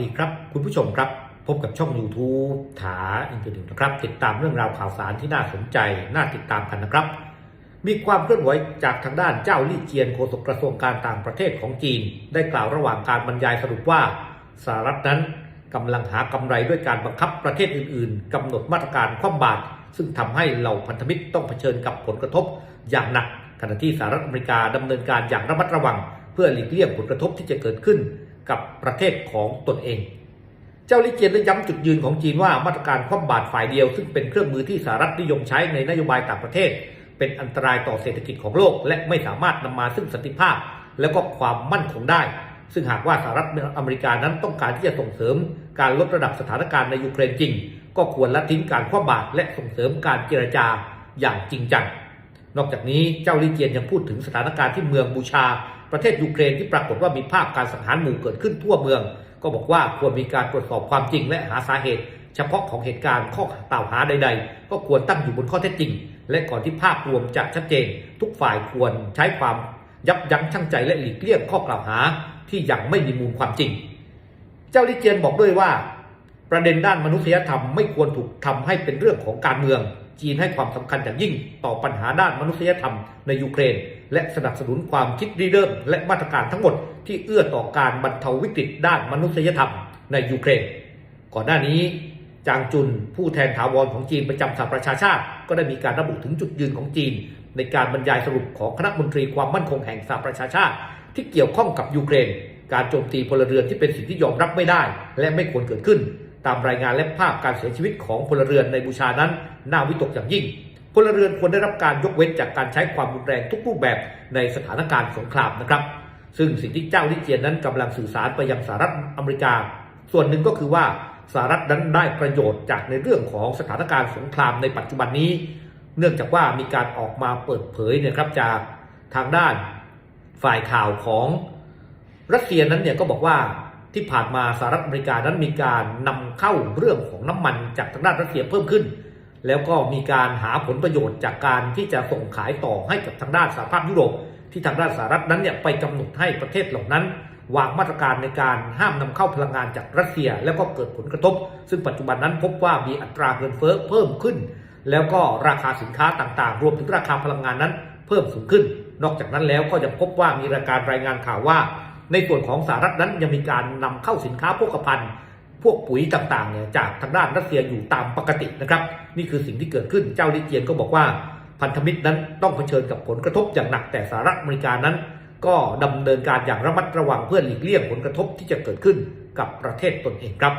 ดีครับ คุณผู้ชมครับ พบกับช่อง YouTube ถาอินเทอร์เน็ตนะครับ ติดตามเรื่องราวข่าวสารที่น่าสนใจ น่าติดตามกันนะครับ มีความเคลื่อนไหวจากทางด้านเจ้าลี่เจียนโฆษกกระทรวงการต่างประเทศของจีน ได้กล่าวระหว่างการบรรยายสรุปว่าสหรัฐนั้นกำลังหากำไรด้วยการบังคับประเทศอื่นๆกำหนดมาตรการคว่ำบาตรซึ่งทำให้เหล่าพันธมิตรต้องเผชิญกับผลกระทบอย่างหนักขณะที่สหรัฐอเมริกาดำเนินการอย่างระมัดระวัง เพื่อหลีกเลี่ยงผลกระทบที่จะเกิดขึ้น กับประเทศของตนเอง เจ้าลิเจียนได้ย้ำจุดยืนของจีนว่ามาตรการคว่ำบาตรฝ่ายเดียว ซึ่งเป็นเครื่องมือที่สหรัฐนิยมใช้ในนโยบายต่างประเทศ เป็นอันตรายต่อเศรษฐกิจของโลก และไม่สามารถนำมาซึ่งสันติภาพ และก็ความมั่นคงได้ ซึ่งหากว่าสหรัฐอเมริกานั้นต้องการที่จะส่งเสริม การลดระดับสถานการณ์ในยูเครนจริง ก็ควรละทิ้งการคว่ำบาตรและส่งเสริมการเจรจาอย่างจริงจังนอกจากนี้เจ้าลิเจียนยังพูดถึงสถานการณ์ที่เมืองบูชา ประเทศยูเครนที่ปรากฏว่ามีภาพการสังหารหมู่เกิดขึ้นทั่วเมือง ก็บอกว่าควรมีการตรวจสอบความจริงและหาสาเหตุ เฉพาะของเหตุการณ์ข้อกล่าวหาใด ๆ ก็ควรตั้งอยู่บนข้อเท็จจริง และก่อนที่ภาพรวมจะชัดเจน ทุกฝ่ายควรใช้ความยับยั้งชั่งใจและหลีกเลี่ยงข้อกล่าวหาที่ยังไม่มีมูลความจริง เจ้าลิเจียนบอกด้วยว่า ประเด็นด้านมนุษยธรรมไม่ควรถูกทำให้เป็นเรื่องของการเมือง จีนให้ความสำคัญอย่างยิ่งต่อปัญหาด้านมนุษยธรรมในยูเครน และสนับสนุนความคิดริเริ่ม และมาตรการทั้งหมดที่เอื้อต่อการบรรเทาวิกฤตด้านมนุษยธรรมในยูเครน ก่อนหน้านี้ จางจุนผู้แทนถาวรของจีนประจำสหประชาชาติ ก็ได้มีการระบุถึงจุดยืนของจีน ในการบรรยายสรุปของคณะมนตรีความมั่นคงแห่งสหประชาชาติ ที่เกี่ยวข้องกับยูเครน การโจมตีพลเรือนที่เป็นสิ่งที่ยอมรับไม่ได้ และไม่ควรเกิดขึ้น ตามรายงานและภาพการเสียชีวิตของพลเรือนในบูชานั้นน่าวิตกอย่างยิ่ง ลเรือนควรได้รับการยกเว้นจากการใช้ความรุนแรงทุกรูปแบบในสถานการณ์สงครามนะครับ ซึ่งสิ่งที่เจ้าลิเจียนนั้นกำลังสื่อสารไปยังสหรัฐอเมริกา ส่วนหนึ่งก็คือว่าสหรัฐนั้นได้ประโยชน์จากในเรื่องของสถานการณ์สงครามในปัจจุบันนี้ เนื่องจากว่ามีการออกมาเปิดเผยเนี่ยครับจากทางด้านฝ่ายข่าวของรัสเซียนั้นเนี่ยก็บอกว่าที่ผ่านมาสหรัฐอเมริกานั้นมีการนำเข้าเรื่องของน้ำมันจากทางด้านรัสเซียเพิ่มขึ้น แล้วก็มีการหาผลประโยชน์จากการที่จะส่งขายต่อให้กับทางด้านสหภาพยุโรป ที่ทางด้านสหรัฐนั้นเนี่ยไปกำหนดให้ประเทศเหล่านั้น วางมาตรการในการห้ามนำเข้าพลังงานจากรัสเซีย แล้วก็เกิดผลกระทบ ซึ่งปัจจุบันนั้นพบว่ามีอัตราเงินเฟ้อเพิ่มขึ้น แล้วก็ราคาสินค้าต่างๆ รวมถึงราคาพลังงานนั้น เพิ่มสูงขึ้น นอกจากนั้นแล้วก็ยังพบว่ามีรายการรายงานข่าวว่า ในส่วนของสหรัฐนั้นยังมีการนำเข้าสินค้าโภคภัณฑ์ พวกปุ๋ยต่างๆเนี่ยจากทางด้านรัสเซียอยู่ตามปกตินะครับ นี่คือสิ่งที่เกิดขึ้นเจ้าลิเจียนก็บอกว่าพันธมิตรนั้นต้องเผชิญกับผลกระทบอย่างหนักแต่สหรัฐอเมริกานั้น ก็ดำเนินการอย่างระมัดระวังเพื่อหลีกเลี่ยงผลกระทบที่จะเกิดขึ้นกับประเทศตนเองครับ